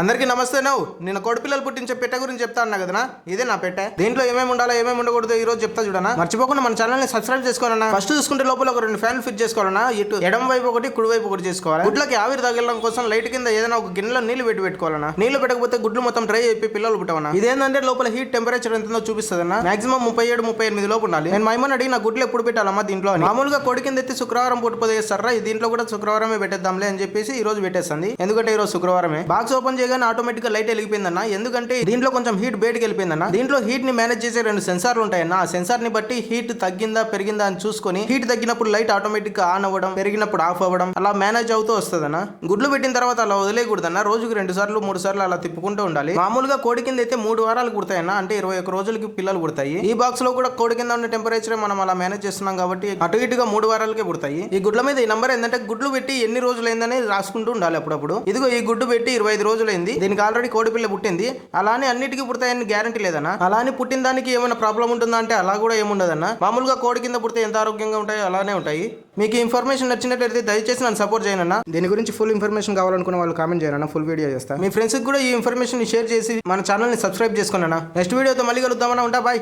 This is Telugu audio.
అందరికీ నమస్తే నవ్వు నేను కోడిపిల్లలు పుట్టించే పెట్ట గురించి చెప్తా అన్నా కదనా ఇదే నా పెట్ట. దీంట్లో ఏమేమి ఉండాలో ఏమేమి ఉండకూడదు ఈ రోజు చెప్తా చూడనా మర్చిపోకుండా మన ఛానల్ని సబ్స్క్రైబ్ చేసుకోవాలన్నా. ఫస్ట్ చూసుకుంటే లోపల ఒక రెండు ఫ్యాన్లు ఫిట్ చేసుకోవాలన్నా. ఇటు ఎడం వైపు ఒకటి కుడి వైపు ఒకటి చేసుకోవాలి? గుడ్లకి ఆవిరి తగిలడం కోసం లైట్ కింద ఏదైనా ఒక గిన్నెలో నీళ్ళు పెట్టి పెట్టుకోవాలన్నా. నీళ్ళు పెట్టకపోతే గుడ్లు మొత్తం డ్రై అయిపోయి పిల్లలు పుట్టవన్నా. ఇదేంటంటే లోపల హీట్ టెంపరేచర్ ఎంతో చూపిస్తుందన్నా. మాక్సిమం ముప్పై ఏడు ముప్పై ఎనిమిది లోపు ఉండాలి. నేను మైమన్ అడిగి నా గుడ్లు ఎప్పుడు పెట్టాలమ్మా దీంట్లో మామూలుగా కోడి కింద ఎత్తి శుక్రవారం పుట్టిపోతే సర్రా దీంట్లో కూడా శుక్రవారమే పెట్టేద్దాంలే అని చెప్పేసి ఈ రోజు పెట్టేస్తుంది. ఎందుకంటే ఈ రోజు శుక్రవారమే. బాక్స్ ఓపెన్ చేయగానే ఆటోమేటిక్గా లైట్ వెలిగిపోయిందన్న. ఎందుకంటే దీంట్లో కొంచెం హీట్ బయటకి వెళ్ళిపోయిందన్న. దీంట్లో హీట్ని మేనేజ్ చేసే రెండు సెన్సార్లు ఉంటాయన్న. ఆ సెన్సార్ని బట్టి హీట్ తగ్గిందా పెరిగిందా అని చూసుకొని హీట్ తగ్గినప్పుడు లైట్ ఆటోమేటిక్గా ఆన్ అవ్వడం పెరిగినప్పుడు ఆఫ్ అవ్వడం అలా మేనేజ్ అవుతూ వస్తుందన్న. గుడ్లు పెట్టిన తర్వాత అలా వదిలేయకూడదన్న. రోజుకి రెండు సార్లు మూడు సార్లు అలా తిప్పుకుంటూ ఉండాలి. మామూలుగా కోడి కింద అయితే మూడు వారాలు కుడతాయన్న. అంటే ఇరవై ఒక్క రోజులకి పిల్లలు పుడతాయి ఈ బాక్స్లో కూడా కోడి కింద ఉన్న టెంపరేచర్ మనం అలా మేనేజ్ చేస్తున్నాం కాబట్టి అటు ఇటుగా మూడు వారాలకే పుడతాయి ఈ గుడ్ల మీద ఈ నంబర్ ఏంటంటే గుడ్లు పెట్టి ఎన్ని రోజులు అయిందని రాసుకుంటూ ఉండాలి అప్పుడప్పుడు. ఇదిగో ఈ గుడ్డు పెట్టి ఇరవై ఐదు రోజులు రోజులైంది దీనికి ఆల్రెడీ కోడి పిల్ల పుట్టింది. అలానే అన్నిటికీ పుడతాయని గ్యారంటీ లేదన్నా. అలానే పుట్టిన దానికి ఏమైనా ప్రాబ్లం ఉంటుందా అంటే అలా కూడా ఏముండదన్నా. మామూలుగా కోడి కింద పుడితే ఎంత ఆరోగ్యంగా ఉంటాయో అలానే ఉంటాయి. మీకు ఇన్ఫర్మేషన్ నచ్చినట్లయితే దయచేసి నన్ను సపోర్ట్ చేయనన్నా. దీని గురించి ఫుల్ ఇన్ఫర్మేషన్ కావాలనుకున్న వాళ్ళు కామెంట్ చేయనన్నా. ఫుల్ వీడియో చేస్తా. మీ ఫ్రెండ్స్కి కూడా ఈ ఇన్ఫర్మేషన్ షేర్ చేసి మన ఛానల్ని సబ్స్క్రైబ్ చేసుకోనన్నా నెక్స్ట్ వీడియోతో మళ్ళీ కలుద్దామన్నా. ఉంటా బాయ్